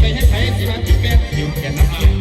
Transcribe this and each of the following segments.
ไปให้ใช้สีมาผิวแก่นน้ำอาย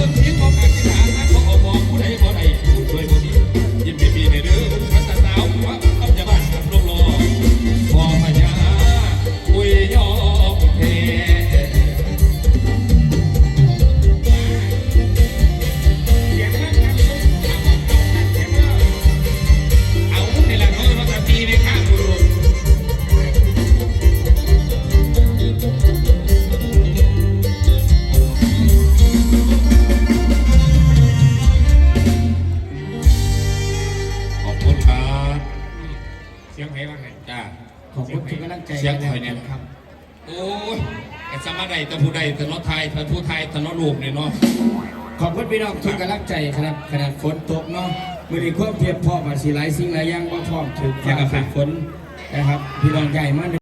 Brasil vivo เสียงไห้ว่าไงจ้า ขอบคุณทุกกำลังใจเสียงใคยเนี่ย ครับโอ้ยกสมาใดตะผู้ใดตะนอไทยตะผู้ไทยตะนอลูกเนี่ยเนาะขอบคุณพี่น้องทุกกำลังใจครับขนาดฝนตกเนาะมือดีควบเพียบพ่อมาสีหลายสิ่งหลายอย่างว่าพร้อมถึงฟ้าถึงฝนนะครับพี่น้องใหญ่มาก